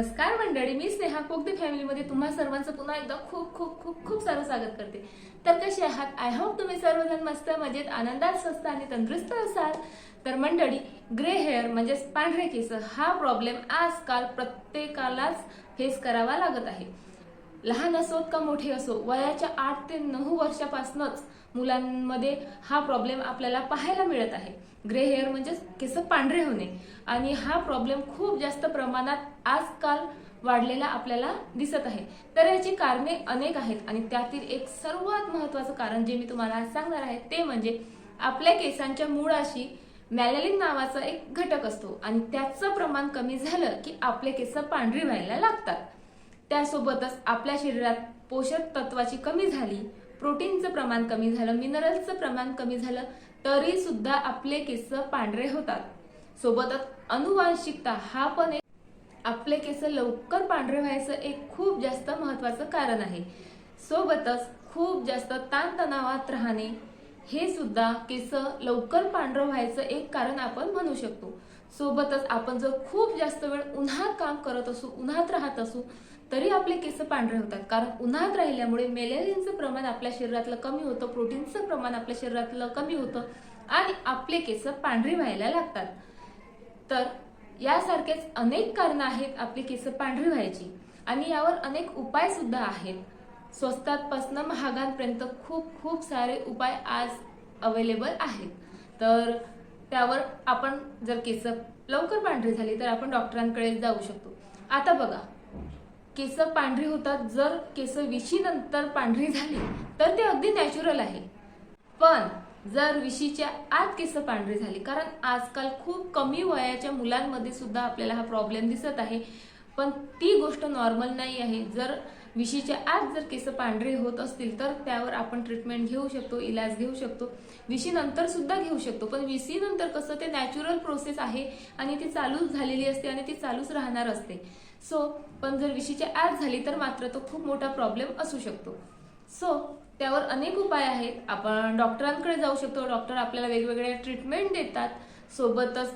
नमस्कार मंडळी मी स्नेहा कोकदे फॅमिलीमध्ये तुम्हा सर्वांचं पुन्हा एकदा खूप खूप खूप खूप सारं स्वागत करते. तर कसे आहात? आय होप तुम्ही सर्वजण मस्त मजेत आनंदात स्वस्त आणि तंदुरुस्त असाल. तर मंडळी ग्रे हेअर म्हणजेच पांढरे केस हा प्रॉब्लेम आजकाल प्रत्येकालाच फेस करावा लागत आहे. लहान असोत का मोठे असो वयाच्या आठ ते नऊ वर्षापासूनच मुलांमध्ये हा प्रॉब्लेम आपल्याला पाहायला मिळत आहे. ग्रे हेअर म्हणजे केस पांढरे होणे. आणि हा प्रॉब्लेम खूप जास्त प्रमाणात आजकाल वाढलेला आपल्याला दिसत आहे. तर याची कारणे अनेक आहेत. आणि त्यातील एक सर्वात महत्वाचं कारण जे मी तुम्हाला आज सांगणार आहे ते म्हणजे आपल्या केसांच्या मुळाशी मॅलेलिन नावाचा एक घटक असतो. आणि त्याचं प्रमाण कमी झालं की आपले केस पांढरी व्हायला लागतात. त्यासोबतच आपल्या शरीरात पोषक तत्वाची कमी झाली प्रोटीनचं प्रमाण कमी झालं मिनरल्सचं प्रमाण कमी झालं तरी सुद्धा आपले केस पांढरे होतात. सोबतच अनुवांशिकता हा पण एक आपले केस लवकर पांढरे व्हायचं एक खूप जास्त महत्वाचं कारण आहे. सोबतच खूप जास्त ताणतणावात राहणे हे सुद्धा केस लवकर पांढरं व्हायचं एक कारण आपण म्हणू शकतो. सोबतच आपण जर खूप जास्त वेळ उन्हात काम करत असू उन्हात राहत असू तरी आपले केस पांढरे होतात. कारण उन्हाळ्यात राहिल्यामुळे मेलेरियनचं प्रमाण आपल्या शरीरातलं कमी होतं प्रोटीनचं प्रमाण आपल्या शरीरातलं कमी होतं आणि आपले केस पांढरी व्हायला लागतात. तर यासारखेच अनेक कारणं आहेत आपली केस पांढरी व्हायची. आणि यावर अनेक उपाय सुद्धा आहेत. स्वस्तातपासनं महागांपर्यंत खूप खूप सारे उपाय आज अवेलेबल आहेत. तर त्यावर आपण जर केस लवकर पांढरी झाली तर आपण डॉक्टरांकडे जाऊ शकतो. आता बघा केस पांढरी होतात. जर केस विशीनंतर पांढरी झाली तर ते अगदी नॅचरल आहे. पण जर विशीच्या आत केस पांढरी झाली कारण आजकाल खूप कमी वयाच्या मुलांमध्ये सुद्धा आपल्याला हा प्रॉब्लेम दिसत आहे. पण ती गोष्ट नॉर्मल नाही आहे. जर विशीच्या आत जर केस पांढरे होत असतील तर त्यावर आपण ट्रीटमेंट घेऊ शकतो इलाज घेऊ शकतो. विशीनंतर सुद्धा घेऊ शकतो. पण विशीनंतर कसं ते नॅचरल प्रोसेस आहे आणि ती चालूच झालेली असते आणि ती चालूच राहणार असते. सो पण जर विशीची आत झाली तर मात्र तो खूप मोठा प्रॉब्लेम असू शकतो. सो त्यावर अनेक उपाय आहेत. आपण डॉक्टरांकडे जाऊ शकतो. डॉक्टर आपल्याला वेगवेगळ्या ट्रीटमेंट देतात. सोबतच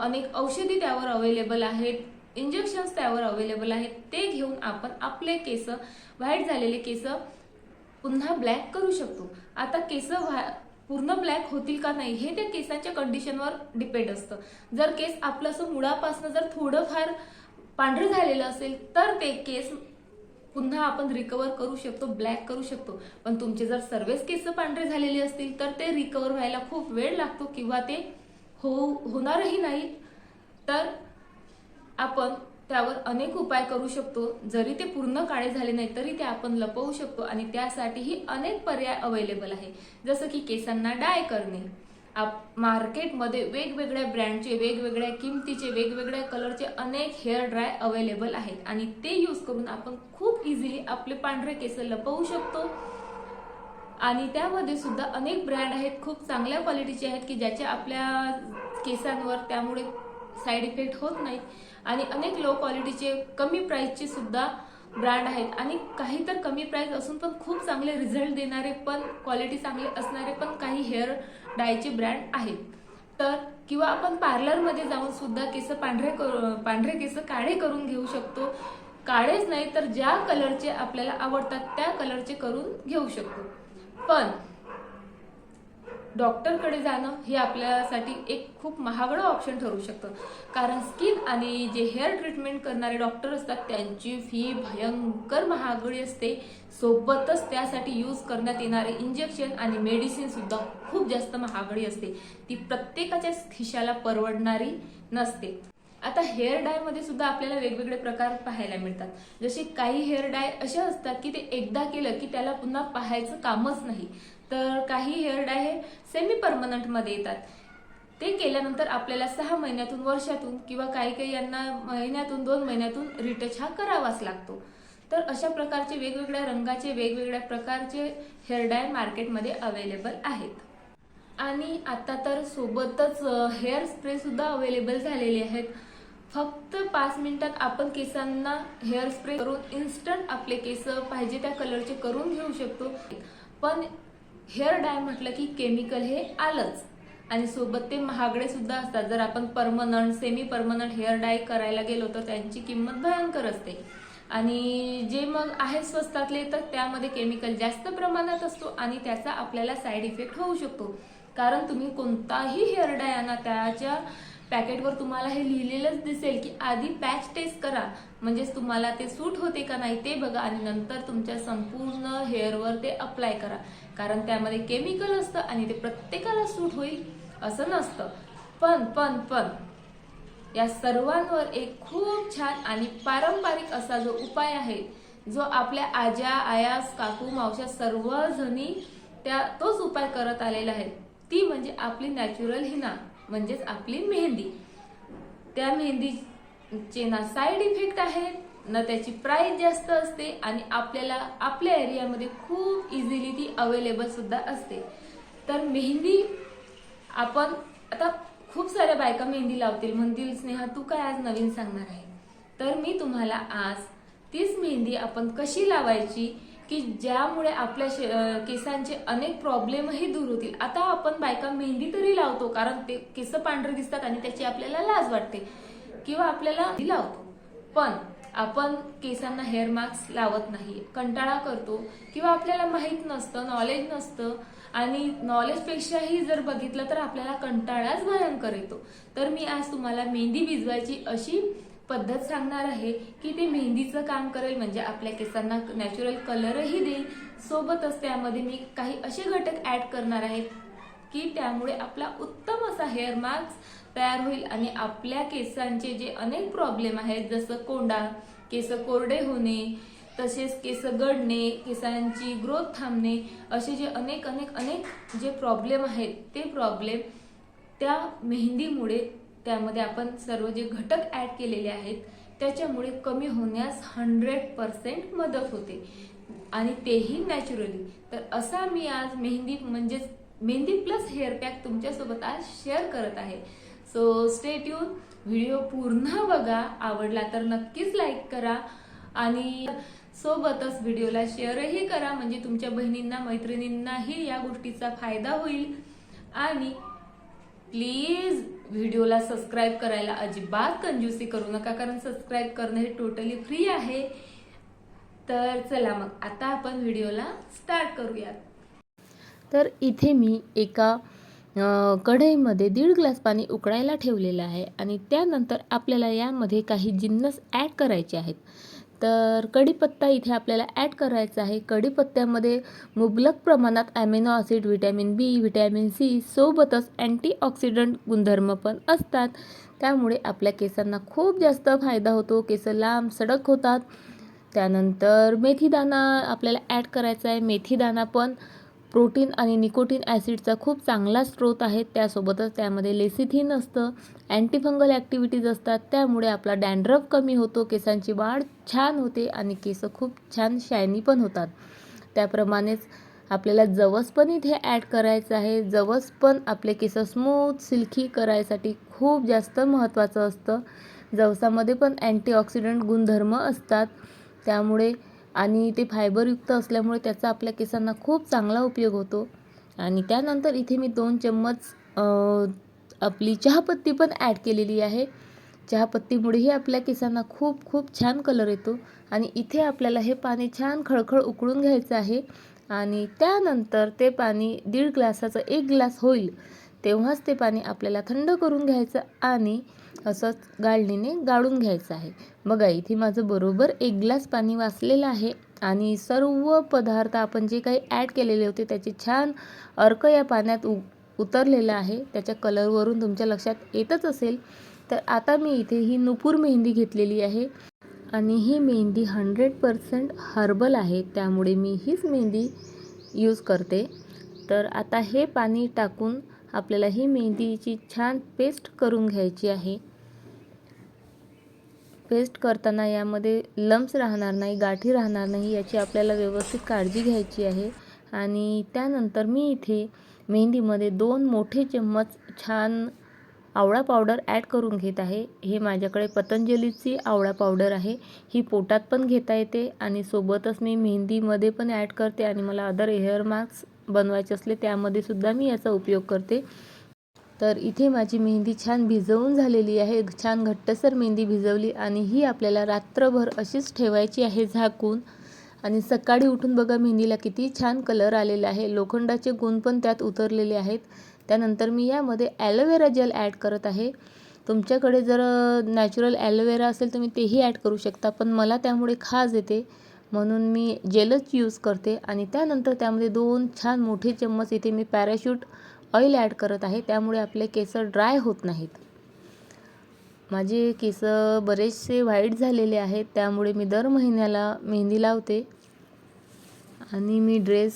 अनेक औषधी त्यावर अवेलेबल आहेत. इंजेक्शन्स त्यावर अवेलेबल आहेत. ते घेऊन आपण आपले केस व्हाईट झालेले केस पुन्हा ब्लॅक करू शकतो. आता केस व्हा- पूर्ण ब्लॅक होतील का नाही हे त्या केसांच्या कंडिशनवर डिपेंड असतं. जर केस आपलं असं मुळापासनं जर थोडंफार पांढरं झालेलं असेल तर ते केस पुन्हा आपण रिकवर करू शकतो ब्लॅक करू शकतो. पण तुमचे जर सर्वच केस पांढरे झालेले असतील तर ते रिकवर व्हायला खूप वेळ लागतो किंवा ते हो होणारही नाही. तर आपण त्यावर अनेक उपाय करू शकतो. जरी ते पूर्ण काळे झाले नाही तरी ते आपण लपवू शकतो. आणि त्यासाठीही अनेक पर्याय अवेलेबल आहे. जसं की केसांना डाय करणे. आप मार्केटमध्ये वेगवेगळ्या ब्रँडचे वेगवेगळ्या किमतीचे वेगवेगळ्या कलरचे अनेक हेअर ड्राय अवेलेबल आहेत. आणि ते यूज करून आपण खूप इझिली आपले पांढरे केस लपवू शकतो. आणि त्यामध्ये सुद्धा अनेक ब्रँड आहेत खूप चांगल्या क्वालिटीचे आहेत की ज्याच्या आपल्या केसांवर त्यामुळे साईड इफेक्ट होत नाहीत आणि अनेक लो क्वालिटीचे कमी प्राईसचे सुद्धा ब्रँड आहेत. आणि काही तर कमी प्राईस असून पण खूप चांगले रिझल्ट देणारे पण क्वालिटी चांगले असणारे पण काही हेअर डायचे ब्रँड आहेत. तर किंवा आपण पार्लरमध्ये जाऊन सुद्धा केस पांढरे करू पांढरे केस काळे करून घेऊ शकतो. काळेच नाही तर ज्या कलरचे आपल्याला आवडतात त्या कलरचे करून घेऊ शकतो. पण डॉक्टरकडे जाणं हे आपल्यासाठी एक खूप महागडं ऑप्शन ठरू शकतं. कारण स्किन आणि जे हेअर ट्रीटमेंट करणारे डॉक्टर असतात त्यांची फी भयंकर महागडी असते. सोबतच त्यासाठी यूज करण्यात येणारे इंजेक्शन आणि मेडिसिन सुद्धा खूप जास्त महागडी असते. ती प्रत्येकाच्याच खिशाला परवडणारी नसते. आता हेअर डायमध्ये सुद्धा आपल्याला वेगवेगळे प्रकार पाहायला मिळतात. जसे काही हेअर डाय असे असतात की ते एकदा केलं की त्याला पुन्हा पाहायचं कामच नाही. तर काही हेअर डाय हे सेमी परमनंटमध्ये येतात. ते केल्यानंतर आपल्याला सहा महिन्यातून वर्षातून किंवा काही काही यांना महिन्यातून दोन महिन्यातून रिटच हा करावाच लागतो. तर अशा प्रकारचे वेगवेगळ्या रंगाचे वेगवेगळ्या प्रकारचे हेअर डाय मार्केटमध्ये अवेलेबल आहेत. आणि आता तर सोबतच हेअर स्प्रे सुद्धा अवेलेबल झालेले आहेत. फक्त पाच मिनिटात आपण केसांना हेअर स्प्रे करून इन्स्टंट आपले केस पाहिजे त्या कलरचे करून घेऊ शकतो. पण हेअर डाय म्हटलं की केमिकल हे आलंच. आणि सोबत ते महागडे सुद्धा असतात. जर आपण permanent semi permanent hair dye करायला गेलो तर त्यांची किंमत भयंकर असते. आणि जे मग आहे स्वस्तातले तर त्यामध्ये केमिकल जास्त प्रमाणात असतो आणि त्याचा आपल्याला साईड इफेक्ट होऊ शकतो. कारण तुम्ही कोणताही हेअर डाय आणा त्याच्या पॅकेटवर तुम्हाला हे लिहिलेलंच दिसेल की आधी पॅच टेस्ट करा. म्हणजेच तुम्हाला ते सूट होते का नाही ते बघा आणि नंतर तुमच्या संपूर्ण हेअरवर ते अप्लाय करा. कारण त्यामध्ये केमिकल असतं आणि ते प्रत्येकाला सूट होईल असं नसतं. पण पण पण या सर्वांवर एक खूप छान आणि पारंपरिक असा जो उपाय आहे जो आपल्या आज्या आयास काकू मावशा सर्वजणी त्या तोच उपाय करत आलेला आहे. ती म्हणजे आपली नॅचरल हिना. म्हणजेच आपली मेहंदी. त्या मेहंदीचे ना साईड इफेक्ट आहेत ना त्याची प्राईस जास्त असते आणि आपल्याला आपल्या एरियामध्ये खूप इझिली ती अवेलेबल सुद्धा असते. तर मेहंदी आपण आता खूप साऱ्या बायका मेहंदी लावतील म्हणतील स्नेहा तू काय आज नवीन सांगणार आहे? तर मी तुम्हाला आज तीच मेहंदी आपण कशी लावायची की ज्यामुळे आपल्या केसांचे अनेक प्रॉब्लेमही दूर होतील. आता आपण बायका मेहंदी तरी लावतो कारण ते केस पांढरे दिसतात आणि त्याची आपल्याला लाज वाटते. किंवा आपल्याला लावतो. पण आपण केसांना हेअर मास्क लावत नाही कंटाळा करतो किंवा आपल्याला माहीत नसतं नॉलेज नसतं आणि नॉलेजपेक्षाही जर बघितलं तर आपल्याला कंटाळाच भयंकर येतो. तर मी आज तुम्हाला मेहंदी भिजवायची अशी पद्धत सांगणार आहे की ते मेहंदीचं काम करेल म्हणजे आपल्या केसांना नॅचरल कलरही देईल. सोबतच त्यामध्ये मी काही असे घटक ऍड करणार आहे की त्यामुळे आपला उत्तम असा हेअर मास्क तयार होईल आणि आपल्या केसांचे जे अनेक प्रॉब्लेम आहेत जसं कोंडा केस कोरडे होणे तसेच केस गळणे केसांची ग्रोथ थांबणे असे जे अनेक अनेक अनेक जे प्रॉब्लेम आहेत ते प्रॉब्लेम त्या मेहंदीमुळे त्यामध्ये आपण सर्व जे घटक ऍड केलेले आहेत त्याच्यामुळे कमी होण्यास हंड्रेड पर्सेंट मदत होते. आणि तेही नॅचरली तर असा मी आज मेहंदी म्हणजेच मेहंदी प्लस हेअर पॅक तुमच्यासोबत आज शेअर करत आहे. सो स्टे ट्यून व्हिडिओ पूर्ण बघा. आवडला तर नक्कीच लाईक करा. आणि सोबतच व्हिडिओला शेअरही करा. म्हणजे तुमच्या बहिणींना मैत्रिणींनाही या गोष्टीचा फायदा होईल. आणि प्लीज व्हिडिओला सबस्क्राईब करायला अजिबात कंजूसी करू नका कारण सबस्क्राईब करणं हे टोटली फ्री आहे. तर चला मग आता आपण व्हिडिओला स्टार्ट करूयात. तर इथे मी एका कढईमध्ये दीड ग्लास पाणी उकळायला ठेवलेलं आहे आणि त्यानंतर आपल्याला यामध्ये काही जिन्नस ॲड करायचे आहेत. तर कढीपत्ता इथे आपल्याला ॲड करायचा आहे. कढीपत्त्यामध्ये मुबलक प्रमाणात amino acid vitamin B vitamin C सोबतच अँटीऑक्सिडंट गुणधर्म पण असतात. त्यामुळे आपल्या केसांना खूप जास्त फायदा होतो. केस लांब सडक होतात. त्यानंतर मेथीदाणा आपल्याला ॲड करायचा आहे. मेथीदाणा पण प्रोटीन आणि निकोटीन ॲसिडचा खूप चांगला स्रोत आहे. त्यासोबतच त्यामध्ये लेसिथिन असतं अँटीफंगल ॲक्टिव्हिटीज असतात त्यामुळे आपला डॅन्ड्रफ कमी होतो केसांची वाढ छान होते आणि केस खूप छान शायनी पण होतात. त्याप्रमाणेच आपल्याला जवस पण इथे ॲड करायचं आहे. जवस पण आपले केस स्मूथ सिल्की करायसाठी खूप जास्त महत्त्वाचं असतं. जवसामध्ये पण अँटीऑक्सिडंट गुणधर्म असतात. त्यामुळे आणि ते फायबरयुक्त असल्यामुळे त्याचा आपल्या केसांना खूप चांगला उपयोग होतो. आणि त्यानंतर इथे मी दोन चम्मच आपली चहापत्ती पण ॲड केलेली आहे. चहापत्तीमुळेही आपल्या केसांना खूप खूप छान कलर येतो. आणि इथे आपल्याला हे पाणी छान खळखळ उकळून घ्यायचं आहे. आणि त्यानंतर ते पाणी दीड ग्लासाचं एक ग्लास होईल. तेव्हाच ते पाणी आपल्याला थंड करून घ्यायचं आणि असंच गाळणीने गाळून घ्यायचं आहे. बघा इथे माझं बरोबर एक ग्लास पाणी वाचलेलं आहे आणि सर्व पदार्थ आपण जे काही ॲड केलेले होते त्याचे छान अर्क या पाण्यात उ उतरलेलं आहे. त्याच्या कलरवरून तुमच्या लक्षात येतच असेल. तर आता मी इथे ही नुपूर मेहंदी घेतलेली आहे आणि ही मेहंदी हंड्रेड पर्सेंट हर्बल आहे. त्यामुळे मी हीच मेहंदी यूज करते. तर आता हे पाणी टाकून आपल्याला ही मेहंदीची छान पेस्ट करून घ्यायची आहे. पेस्ट करताना यामध्ये लम्स राहणार नाही गाठी राहणार नाही याची आपल्याला व्यवस्थित काळजी घ्यायची आहे. आणि त्यानंतर मी इथे मेहंदीमध्ये दोन मोठे चम्मच छान आवळा पावडर ॲड करून घेत आहे. हे माझ्याकडे पतंजलीची आवळा पावडर आहे. ही पोटात पण घेता येते आणि सोबतच मी मेहंदीमध्ये पण ॲड करते आणि मला अदर हेअर मास्क बनवायचे असले त्यामध्ये सुद्धा मी याचा उपयोग करते. तर इथे माझी मेहंदी छान भिजवून झालेली आहे. छान घट्टसर मेहंदी भिजवली आणि ही आपल्याला रात्रभर अशीच ठेवायची आहे झाकून. आणि सकाळी उठून बघा मेहंदीला किती छान कलर आलेला आहे. लोखंडाचे गुण पण त्यात उतरलेले आहेत. त्यानंतर मी यामध्ये ॲलोवेरा जेल ॲड करत आहे. तुमच्याकडे जर नॅचरल ॲलोवेरा असेल तुम्ही तेही ॲड करू शकता पण मला त्यामुळे खाज येते. म्हणून मी जेलच यूज करते आणि त्यानंतर त्यामध्ये दोन छान मोठे चम्मच इथे मी पॅराशूट ऑइल ॲड करत आहे. त्यामुळे आपले केस ड्राय होत नाहीत. माझे केस बरेचसे व्हाईट झालेले आहेत. त्यामुळे मी दर महिन्याला मेहंदी लावते. आणि मी ड्रेस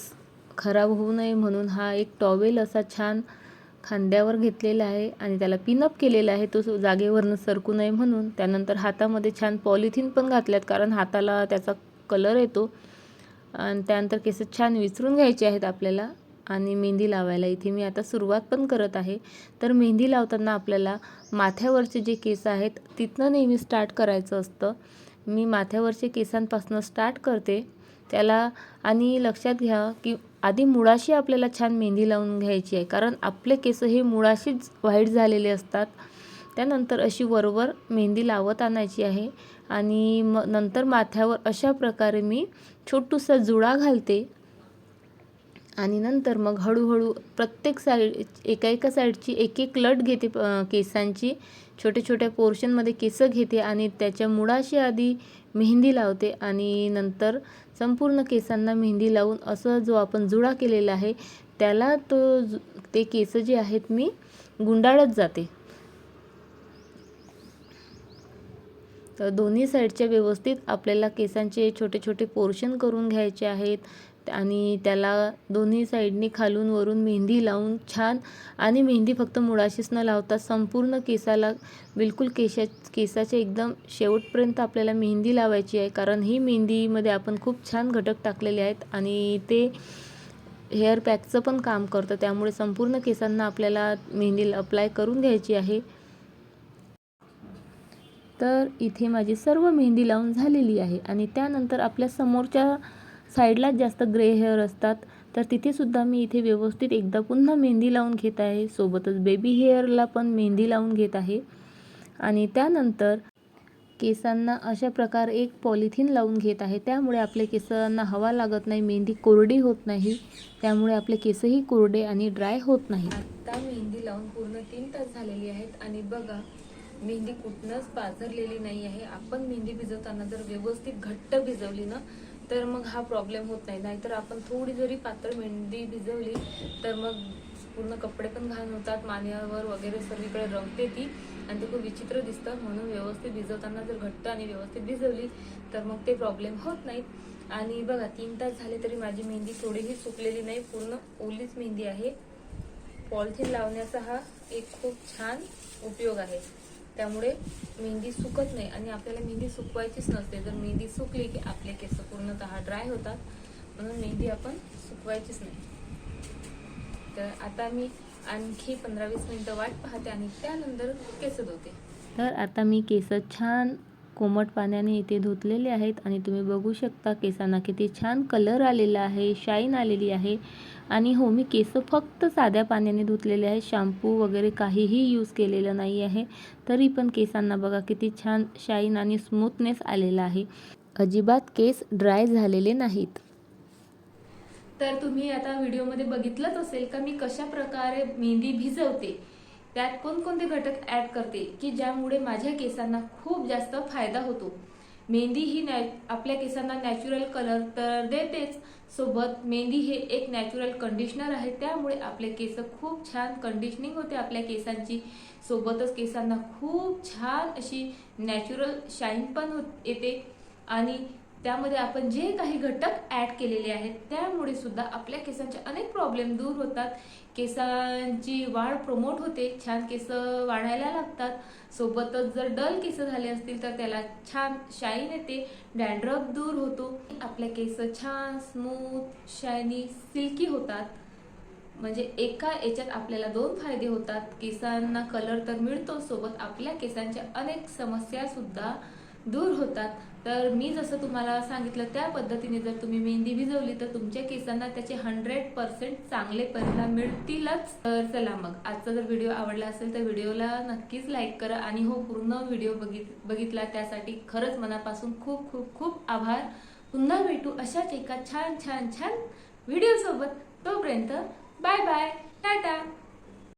खराब होऊ नये म्हणून हा एक टॉवेल असा छान खांद्यावर घेतलेला आहे आणि त्याला पिनअप केलेला आहे. तो जागेवरनं सरकू नये म्हणून. त्यानंतर हातामध्ये छान पॉलिथिन पण घातल्यात कारण हाताला त्याचा कलर येतो. आणि त्यानंतर केस छान विचरून घ्यायचे आहेत आपल्याला आणि मेहंदी लावायला. इथे मी आता सुरुवात पण करत आहे. तर मेहंदी लावताना आपल्याला माथ्यावरचे जे केस आहेत तिथनं नेहमी स्टार्ट करायचं असतं. मी माथ्यावरचे केसांपासून स्टार्ट करते. त्याला आणि लक्षात घ्या की आधी मुळाशी आपल्याला छान मेहंदी लावून घ्यायची आहे. कारण आपले केस हे मुळाशीच व्हाईट झालेले असतात. त्यानंतर अशी वरवर मेहंदी लावत आणायची आहे. आणि मग नंतर माथ्यावर अशा प्रकारे मी छोटूसा जुळा घालते. आणि नंतर मग हळूहळू प्रत्येक साईड एका एका साईडची एक एक लट घेते केसांची. छोट्या छोट्या पोर्शनमध्ये केसं घेते आणि त्याच्या मुळाशी आधी मेहंदी लावते. आणि नंतर संपूर्ण केसांना मेहंदी लावून असं जो आपण जुळा केलेला आहे त्याला तो जु- ते केस जे आहेत मी गुंडाळत जाते. तर दोन्ही साईडच्या व्यवस्थित आपल्याला केसांचे छोटे छोटे पोर्शन करून घ्यायचे आहेत. आणि त्याला दोन्ही साईडनी खालून वरून मेहंदी लावून छान आणि मेहंदी फक्त मुळाशीच न लावता संपूर्ण केसाला बिलकुल केशा केसाच्या एकदम शेवटपर्यंत आपल्याला मेहंदी लावायची आहे. कारण ही मेहंदीमध्ये आपण खूप छान घटक टाकलेले आहेत आणि ते हेअर पॅकचं पण काम करतं. त्यामुळे संपूर्ण केसांना आपल्याला मेहंदी अप्लाय करून घ्यायची आहे. तर इथे माझी सर्व मेहंदी लावून झालेली आहे. आणि त्यानंतर आपल्या समोरच्या साईडलाच जास्त ग्रे हेअर असतात. तर तिथेसुद्धा मी इथे व्यवस्थित एकदा पुन्हा मेहंदी लावून घेत आहे. सोबतच बेबी हेअरला पण मेहंदी लावून घेत आहे. आणि त्यानंतर केसांना अशा प्रकारे एक पॉलिथिन लावून घेत आहे. त्यामुळे आपल्या केसांना हवा लागत नाही मेहंदी कोरडी होत नाही. त्यामुळे आपले केसही कोरडे आणि ड्राय होत नाही आता मेहंदी लावून पूर्ण तीन तास झालेली आहेत. आणि बघा मेहंदी कुठनंच पाझरलेली नाही आहे. आपण मेहंदी भिजवताना जर व्यवस्थित घट्ट भिजवली ना तर मग हा प्रॉब्लेम होत नाही. नाहीतर आपण थोडी जरी पातळ मेहंदी भिजवली तर मग पूर्ण कपडे पण घाण होतात मान्यावर वगैरे सर्वीकडे रंगते ती आणि ते खूप विचित्र दिसतं. म्हणून व्यवस्थित भिजवताना जर घट्ट आणि व्यवस्थित भिजवली तर मग ते प्रॉब्लेम होत नाहीत आणि बघा तीन तास झाले तरी माझी मेहंदी थोडीही सुकलेली नाही. पूर्ण ओलीच मेहंदी आहे. पॉलिथिन लावण्याचा हा एक खूप छान उपयोग आहे. त्यामुळे मेहंदी सुकत नाही आणि आपल्याला मेहंदी सुकवायचीच नसते. जर मेहंदी सुकली की आपले केस पूर्णतः ड्राय होतात म्हणून मेहंदी आपण सुकवायचीच नाही. तर आता मी आणखी पंधरा वीस मिनिटं वाट पाहते आणि त्यानंतर केस धुते. तर आता मी केस छान कोमट पाण्याने इथे धुतलेले आहेत आणि तुम्ही बघू शकता केसांना किती छान कलर आलेला आहे शाईन आलेली आहे. आणि हो मी केस फक्त साध्या पाण्याने धुतलेले आहे. शॅम्पू वगैरे काहीही यूज केलेलं नाही आहे. तरी पण केसांना बघा किती छान शाईन आणि स्मूथनेस आलेला आहे. अजिबात केस ड्राय झालेले नाहीत. तर तुम्ही आता व्हिडिओमध्ये बघितलंच असेल का मी कशा प्रकारे मेहंदी भिजवते? त्यात कोणकोणते घटक ॲड करते की ज्यामुळे माझ्या केसांना खूप जास्त फायदा होतो? मेहंदी ही नॅ आपल्या केसांना नॅचरल कलर तर देतेच. सोबत मेहंदी हे एक नॅचरल कंडिशनर आहे. त्यामुळे आपले केस खूप छान कंडिशनिंग होते आपल्या केसांची. सोबतच केसांना खूप छान अशी नॅचरल शाईन पण होत येते. आणि त्यामध्ये आपण जे काही घटक ऍड केलेले आहेत त्यामुळे सुद्धा आपल्या केसांचे अनेक प्रॉब्लेम दूर होतात. केसांची वाढ प्रमोट होते छान केस वाढायला लागतात. सोबतच जर डल केस झाले असतील तर त्याला छान शाईन येते डॅन्ड्रफ दूर होतो. आपल्या केस छान स्मूथ शायनी सिल्की होतात. म्हणजे एका याच्यात आपल्याला दोन फायदे होतात. केसांना कलर तर मिळतो सोबत आपल्या केसांच्या अनेक समस्या सुद्धा दूर होतात. तर मी जसं तुम्हाला सांगितलं त्या पद्धतीने जर तुम्ही मेहंदी भिजवली तर तुमच्या केसांना त्याचे हंड्रेड पर्सेंट चांगले परिणाम मिळतीलच. तर चला मग आजचा जर व्हिडिओ आवडला असेल तर व्हिडिओला नक्कीच लाईक करा आणि हो पूर्ण व्हिडिओ बघित बघितला त्यासाठी खरंच मनापासून खूप खूप खूप आभार. पुन्हा भेटू अशाच एका छान छान छान व्हिडिओसोबत तोपर्यंत बाय बाय टाटा